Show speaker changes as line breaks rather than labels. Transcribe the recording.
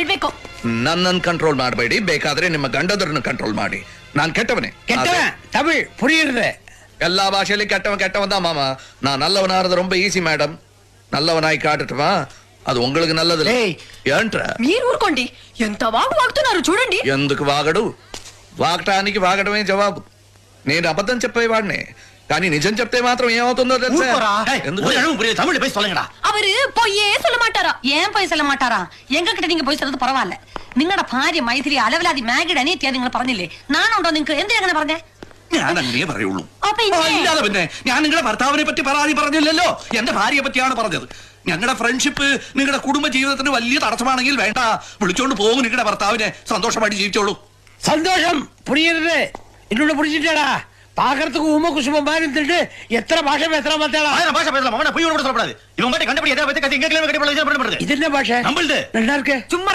ಹೇಳ್ಬೇಕು
ನನ್ನನ್ನು ಕಂಟ್ರೋಲ್ ಮಾಡಬೇಡಿ ಬೇಕಾದ್ರೆ ನಿಮ್ಮ ಗಂಡದರನ್ನು ಕಂಟ್ರೋಲ್ ಮಾಡಿ ನಾನ್ ಕೆಟ್ಟವನೇ
கெட்டவன் தமிழ் புரியுறது
எல்லா பாஷையிலும் கெட்டவன் கெட்டவன் தான் மாமா நான் நல்லவனாகிறது ரொம்ப ஈஸி மேடம் நல்லவனாய் காட்டட்டுமா அது உங்களுக்கு நல்லது
ஏய்.
ఏంట్రా
మీరు ఊరుకోండి ఎంత వాగు వాగుతున్నారు చూడండి
ఎందుకు వాగడు వాగటానికి వాగడమే జవాబు నేను అబద్ధం చెప్పేవాడిని కానీ నిజం చెప్తే మాత్రం ఏమవుతుందో తెలుసా
ஏய்,
ఎందుకు?
ஒரு இடம் புரியுது தமிழ்ல போய் சொல்லுங்கடா
അവര് പൊയ്യേ சொல்ல மாட்டாரா
ஏன் போய் சொல்ல மாட்டாரா எங்க கிட்ட நீங்க போய் சொல்றது பரவாயில்ல നിങ്ങളുടെ ഭാര്യ മൈഥിലി അലവലാതി മാഗിഡ് അനിയത്തിയാ നിങ്ങൾ പറഞ്ഞില്ലേ നാനുണ്ടോ നിങ്ങൾക്ക് എന്തിനാ അങ്ങനെ പറഞ്ഞേ
ഞാൻ അങ്ങനെ പറയുള്ളൂ
അപ്പൊ
ആ,
ഇല്ലേ?
ഇല്ലാതെ പിന്നെ ഞാൻ നിങ്ങളുടെ ഭർത്താവിനെ പറ്റി പരാതി പറഞ്ഞില്ലല്ലോ എന്റെ ഭാര്യയെ പറ്റിയാണ് പറഞ്ഞത് ഞങ്ങളുടെ ഫ്രണ്ട്ഷിപ്പ് നിങ്ങളുടെ കുടുംബ ജീവിതത്തിന് വലിയ തടസ്സമാണെങ്കിൽ വേണ്ട വിളിച്ചോണ്ട് പോകും നിങ്ങളുടെ ഭർത്താവിനെ സന്തോഷമായിട്ട് ജീവിച്ചോളൂ
சந்தோஷம் புரியுறது இன்னொன்னு புரிஞ்சுட்டேடா பாக்குறதுக்கு உம குசுமம் மாதிரி இருந்துட்டு எத்தனை பாஷை பேசுற மாத்தாளா
ஆயிரம் பாஷை பேசலாம். அவனை போய் கூட சொல்லப்படாது இவங்க மட்டும் கண்டுபிடி. எதாவது பத்தி கத்தி இங்க கிளம்பி கட்டி
இது என்ன பாஷை?
நம்மளுது
நல்லா இருக்கு.
சும்மா